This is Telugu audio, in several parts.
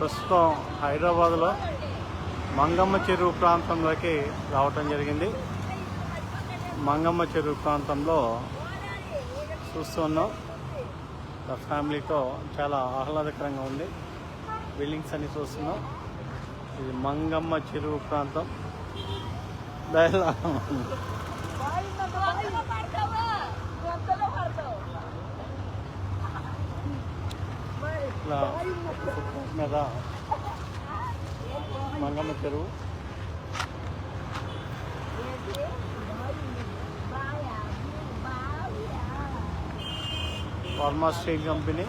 ప్రస్తుతం హైదరాబాద్లో మంగమ్మ చెరువు ప్రాంతంలోకి రావటం జరిగింది. మంగమ్మ చెరువు ప్రాంతంలో చూస్తున్నాం నా ఫ్యామిలీతో చాలా ఆహ్లాదకరంగా ఉంది. బిల్డింగ్స్ అన్ని చూస్తున్నాం. ఇది మంగమ్మ చెరువు ప్రాంతం. దయలా ఇట్లా మీద మంగమ్మ చెరువు. వర్మా స్టీల్ కంపెనీ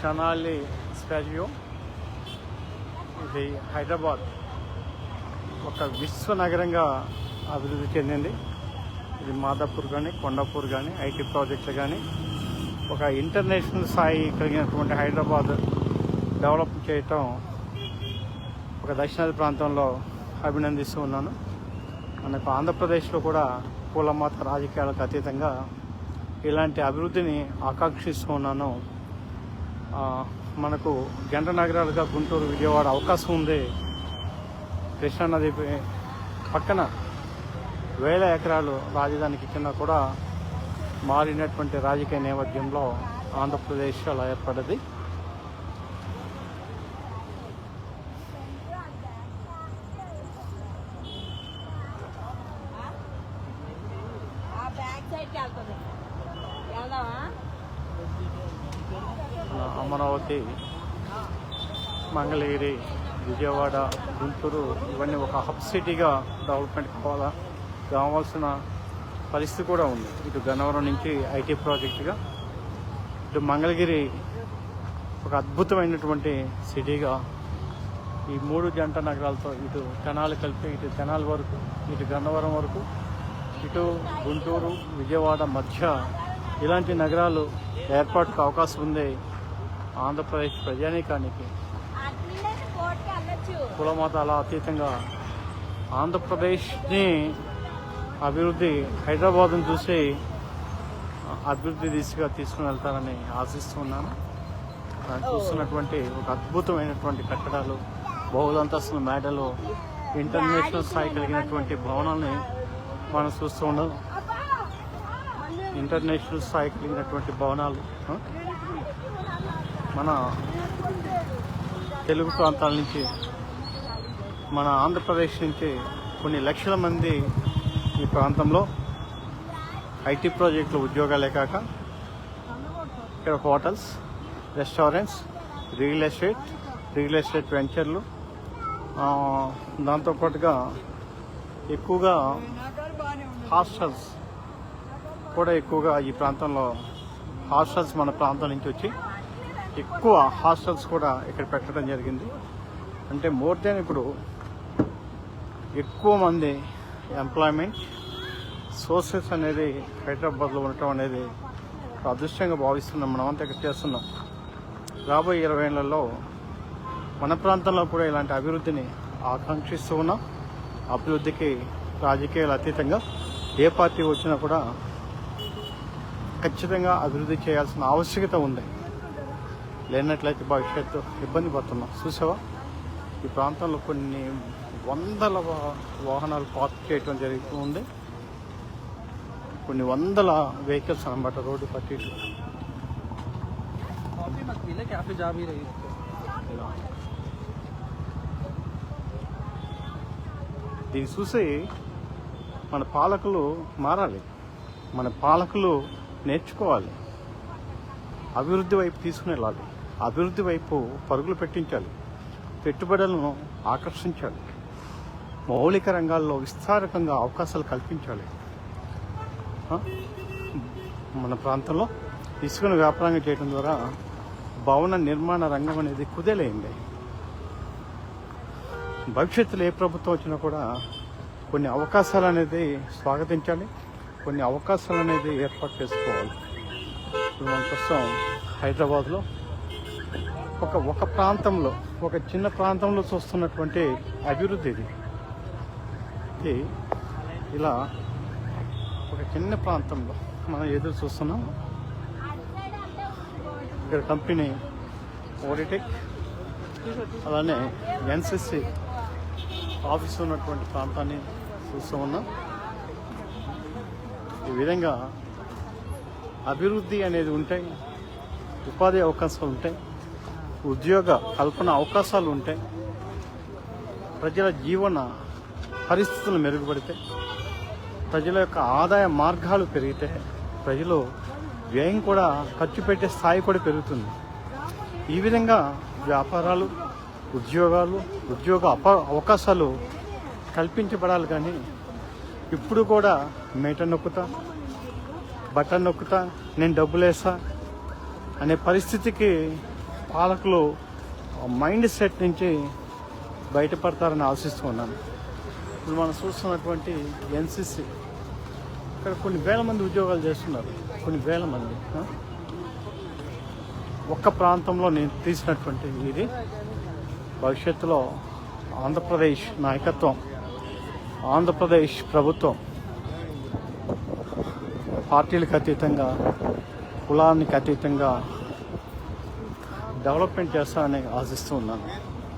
షనాలి స్టాచ్యూ. ఇది హైదరాబాద్ ఒక విశ్వ నగరంగా అభివృద్ధి చెందింది. ఇది మాదాపూర్ కానీ కొండాపూర్ కానీ ఐటీ ప్రాజెక్టులు కానీ ఒక ఇంటర్నేషనల్ స్థాయి కలిగినటువంటి హైదరాబాద్ డెవలప్ చేయటం ఒక దక్షిణాది ప్రాంతంలో అభినందిస్తూ ఉన్నాను. మనకు ఆంధ్రప్రదేశ్లో కూడా కులమత రాజకీయాలకు అతీతంగా ఇలాంటి అభివృద్ధిని ఆకాంక్షిస్తూ ఉన్నాను. మనకు గంట నగరాలుగా గుంటూరు విజయవాడ అవకాశం ఉంది. కృష్ణానది పక్కన వేల ఎకరాలు రాజధానికి కింద కూడా మారినటువంటి రాజకీయ నేపథ్యంలో ఆంధ్రప్రదేశ్ అలా ఏర్పడింది. అమరావతి మంగళగిరి విజయవాడ గుంటూరు ఇవన్నీ ఒక హబ్ సిటీగా డెవలప్మెంట్ కావాలా కావాల్సిన పరిస్థితి కూడా ఉంది. ఇటు గన్నవరం నుంచి ఐటీ ప్రాజెక్టుగా ఇటు మంగళగిరి ఒక అద్భుతమైనటువంటి సిటీగా ఈ మూడు జంట నగరాలతో ఇటు తెనాలి కలిపి ఇటు తెనాలి వరకు ఇటు గన్నవరం వరకు ఇటు గుంటూరు విజయవాడ మధ్య ఇలాంటి నగరాలు ఏర్పాటుకు అవకాశం ఉంది ఆంధ్రప్రదేశ్ ప్రజానీకానికి. కులమతాల అతీతంగా ఆంధ్రప్రదేశ్ని అభివృద్ధి హైదరాబాద్ను చూసి అభివృద్ధి దిశగా తీసుకుని వెళ్తారని ఆశిస్తున్నాను. చూస్తున్నటువంటి ఒక అద్భుతమైనటువంటి కట్టడాలు బహుళంతస్తుల మేడలు ఇంటర్నేషనల్ స్థాయి కలిగినటువంటి భవనాల్ని మనం చూస్తూ ఉన్నాం ఇంటర్నేషనల్ స్థాయి కలిగినటువంటి భవనాలు మన తెలుగు ప్రాంతాల నుంచి మన ఆంధ్రప్రదేశ్ నుంచి కొన్ని లక్షల మంది ఈ ప్రాంతంలో ఐటీ ప్రాజెక్టులు ఉద్యోగాలే కాక ఇక్కడ hotels restaurants real estate real estate వెంచర్లు దాంతోపాటుగా ఎక్కువగా హాస్టల్స్ కూడా ఎక్కువగా ఈ ప్రాంతంలో హాస్టల్స్ మన ప్రాంతం నుంచి వచ్చి ఎక్కువ హాస్టల్స్ కూడా ఇక్కడ పెట్టడం జరిగింది. అంటే మోర్ దెన్ ఇప్పుడు ఎక్కువ మంది ఎంప్లాయ్మెంట్ సోర్సెస్ అనేది హైదరాబాద్లో ఉండటం అనేది అదృష్టంగా భావిస్తున్నాం మనమంతా ఇక్కడ చేస్తున్నాం. రాబోయే ఇరవై ఏళ్ళలో మన ప్రాంతంలో కూడా ఇలాంటి అభివృద్ధిని ఆకాంక్షిస్తూ ఉన్నాం. అభివృద్ధికి రాజకీయాలు అతీతంగా ఏ పార్టీ వచ్చినా కూడా ఖచ్చితంగా అభివృద్ధి చేయాల్సిన ఆవశ్యకత ఉంది. లేనట్లయితే భవిష్యత్తు ఇబ్బంది పడుతున్నాం. చూసావా? ఈ ప్రాంతంలో కొన్ని వందల వాహనాలు పార్క్ చేయటం జరుగుతూ ఉంది. కొన్ని వందల వెహికల్స్ అనమాట రోడ్డు పట్టి దీన్ని చూసి మన పాలకులు మారాలి. మన పాలకులు నేర్చుకోవాలి. అభివృద్ధి వైపు తీసుకుని వెళ్ళాలి అభివృద్ధి వైపు పరుగులు పెట్టించాలి. పెట్టుబడులను ఆకర్షించాలి. మౌలిక రంగాల్లో విస్తారకంగా అవకాశాలు కల్పించాలి. మన ప్రాంతంలో ఇసుకను వ్యాపారంగా చేయడం ద్వారా భవన నిర్మాణ రంగం అనేది కుదేలైంది. భవిష్యత్తులో ఏ ప్రభుత్వం వచ్చినా కూడా కొన్ని అవకాశాలు అనేది స్వాగతించాలి. కొన్ని అవకాశాలు అనేది ఏర్పాటు చేసుకోవాలి. ఇప్పుడు మన కోసం హైదరాబాద్లో ఒక ఒక ప్రాంతంలో ఒక చిన్న ప్రాంతంలో చూస్తున్నటువంటి అభివృద్ధి ఇది. ఇది ఇలా ఒక చిన్న ప్రాంతంలో మనం ఎదురు చూస్తున్నాం. ఇక్కడ కంపెనీ ఓడిటెక్ అలానే ఎన్సిసి ఆఫీస్ ఉన్నటువంటి ప్రాంతాన్ని చూస్తూ ఉన్నాం. ఈ విధంగా అభివృద్ధి అనేది ఉంటాయి ఉపాధి అవకాశాలు ఉంటాయి ఉద్యోగ కల్పన అవకాశాలు ఉంటాయి ప్రజల జీవన పరిస్థితులు మెరుగుపడితే ప్రజల యొక్క ఆదాయ మార్గాలు పెరిగితే ప్రజలు వ్యయం కూడా ఖర్చు పెట్టే స్థాయి కూడా పెరుగుతుంది. ఈ విధంగా వ్యాపారాలు ఉద్యోగాలు ఉద్యోగ అప అవకాశాలు కల్పించబడాలి కానీ ఇప్పుడు కూడా మేట నొక్కుతా బటన్ నొక్కుతా నేను డబ్బులేసా అనే పరిస్థితికి పాలకులు మైండ్ సెట్ నుంచి బయటపడతారని ఆశిస్తూ ఉన్నాను. ఇప్పుడు మనం చూస్తున్నటువంటి ఎన్సిసి. ఇక్కడ కొన్ని వేల మంది ఉద్యోగాలు చేస్తున్నారు. కొన్ని వేల మంది ఒక్క ప్రాంతంలో నేను తీసినటువంటి ఇది భవిష్యత్తులో ఆంధ్రప్రదేశ్ నాయకత్వం ఆంధ్రప్రదేశ్ ప్రభుత్వం పార్టీలకు అతీతంగా కులానికి అతీతంగా డెవలప్మెంట్ చేస్తానని ఆశిస్తూ ఉన్నాను.